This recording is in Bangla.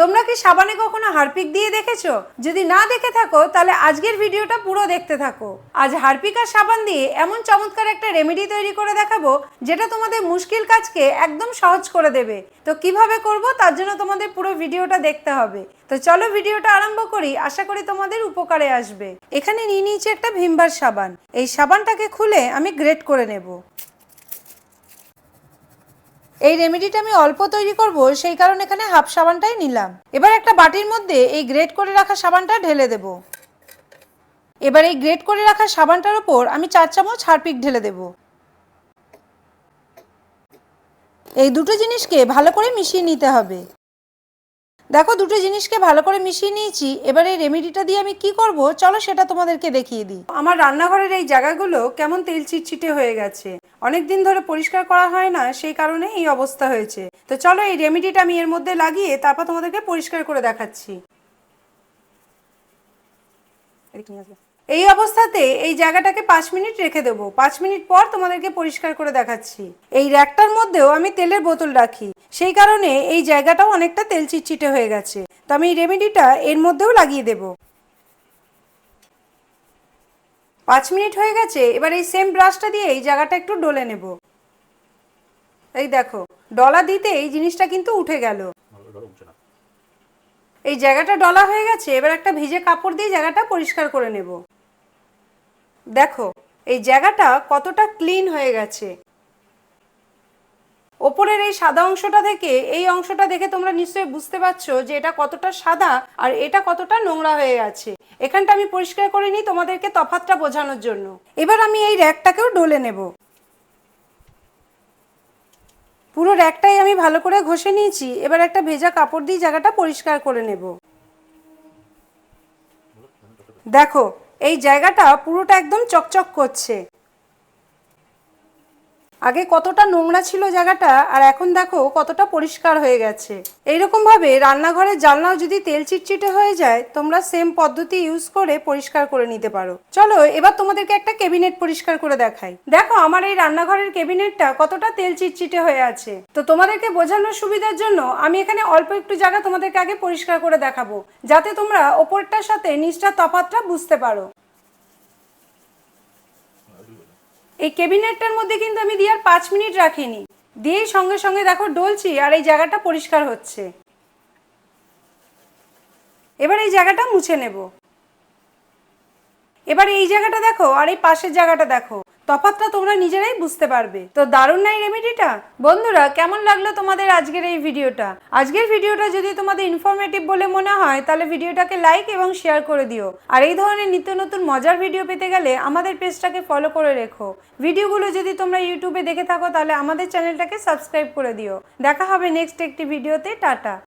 তোমরা কি সাবানে কখনো হারপিক দিয়ে দেখেছ? যদি না দেখে থাকো, তাহলে আজকের ভিডিওটা পুরো দেখতে থাকো। আজ হারপিক আর সাবান দিয়ে এমন চমৎকার একটা রেমেডি তৈরি করে দেখাবো, যেটা তোমাদের মুশকিল কাজকে একদম সহজ করে দেবে। তো কীভাবে করব, তার জন্য তোমাদের পুরো ভিডিওটা দেখতে হবে। তো চলো ভিডিওটা আরম্ভ করি, আশা করি তোমাদের উপকারে আসবে। এখানে নিয়ে নিয়েছি একটা ভিমবার সাবান। এই সাবানটাকে খুলে আমি গ্রেট করে নেব। এই রেমেডিটা আমি অল্প তৈরি করব, সেই কারণে এখানে হাফ সাবানটাই নিলাম। এবার একটা বাটির মধ্যে এই গ্রেট করে রাখা সাবানটা ঢেলে দেব। এবার এই গ্রেট করে রাখা সাবানটার উপর আমি চার চামচ হারপিক ঢেলে দেব। এই দুটো জিনিসকে ভালো করে মিশিয়ে নিতে হবে। দেখো, দুটো জিনিসকে ভালো করে মিশিয়ে নিয়েছি। এবার এই রেমেডিটা দিয়ে আমি কি করব? চলো সেটা তোমাদেরকে দেখিয়ে দিই। আমার রান্নাঘরের এই জায়গাগুলো কেমন তেল চিটচিটে হয়ে গেছে। অনেক দিন ধরে পরিষ্কার করা হয় না, সেই কারণে এই অবস্থা হয়েছে। তো চলো এই রেমেডিটা আমি এর মধ্যে লাগিয়ে তারপর তোমাদেরকে পরিষ্কার করে দেখাচ্ছি। এই অবস্থাতে এই জায়গাটাকে পাঁচ মিনিট রেখে দেবো। পাঁচ মিনিট পর তোমাদেরকে পরিষ্কার করে দেখাচ্ছি। এই র্যাকটার মধ্যেও আমি তেলের বোতল রাখি। সেই কারণে এই জায়গাটাও অনেকটা তেল চিটচিটে হয়ে গেছে। তো আমি এই রেমেডিটা এর মধ্যেও লাগিয়ে দেব। পাঁচ মিনিট হয়ে গেছে, এবার এই সেম ব্রাশটা দিয়ে এই জায়গাটা একটু ডলে নেব। এই দেখো, ডলা দিতে এই জিনিসটা কিন্তু উঠে গেল। এই জায়গাটা ডলা হয়ে গেছে, এবার একটা ভিজে কাপড় দিয়ে জায়গাটা পরিষ্কার করে নেব। দেখো, এই জায়গাটা কতটা ক্লিন হয়ে গেছে। ওপরের এই সাদা অংশটা থেকে, এই অংশটা দেখে তোমরা নিশ্চয়ই বুঝতে পারছ যে এটা কতটা সাদা আর এটা কতটা নোংরা হয়ে গেছে এখানটা আমি পরিষ্কার করে নিই তোমাদেরকে তফাতটা বোঝানোর জন্য। এবার আমি এই র্যাকটাকেও ডলে নেব। পুরো র্যাকটাই আমি ভালো করে ঘষে নিয়েছি। এবার একটা ভেজা কাপড় দিয়ে জায়গাটা পরিষ্কার করে নেব। দেখো, এই জায়গাটা পুরোটা একদম চকচক করছে। আগে কতটা নোংরা ছিল জায়গাটা, আর এখন দেখো কতটা পরিষ্কার হয়ে গেছে। এইরকম ভাবে রান্নাঘরের জানলাও যদি তেল চিটচিটে হয়ে যায়, তোমরা সেম পদ্ধতি ইউজ করে পরিষ্কার করে নিতে পারো। চলো, এবার তোমাদেরকে একটা কেবিনেট পরিষ্কার করে দেখাই। দেখো, আমার এই রান্নাঘরের কেবিনেটটা কতটা তেল চিটচিটে হয়ে আছে। তো তোমাদেরকে বোঝানোর সুবিধার জন্য আমি এখানে অল্প একটু জায়গা তোমাদেরকে আগে পরিষ্কার করে দেখাবো, যাতে তোমরা ওপরটার সাথে নিচটার তফাতটা বুঝতে পারো। এই ক্যাবিনেটটার মধ্যে কিন্তু আমি দিয়ে আর পাঁচ মিনিট রাখিনি। দিয়েই সঙ্গে সঙ্গে দেখো ডলছি, আর এই জায়গাটা পরিষ্কার হচ্ছে। এবার এই জায়গাটা মুছে নেব। এবার এই জায়গাটা দেখো, আর এই পাশের জায়গাটা দেখো। তফাৎটা তোমরা নিজেরাই বুঝতে পারবে। তো দারুণ নাই রেমেডিটা বন্ধুরা, কেমন লাগল তোমাদের আজকের এই ভিডিওটা আজকের ভিডিওটা যদি তোমাদের ইনফরমেটিভ বলে মনে হয়, তাহলে ভিডিওটাকে লাইক এবং শেয়ার করে দিও। আর এই ধরনের নিত্য নতুন মজার ভিডিও পেতে গেলে আমাদের পেজটাকে ফলো করে রেখো। ভিডিওগুলো যদি তোমরা ইউটিউবে দেখে থাকো, তাহলে আমাদের চ্যানেলটাকে সাবস্ক্রাইব করে দিও। দেখা হবে নেক্সট একটি ভিডিওতে টাটা।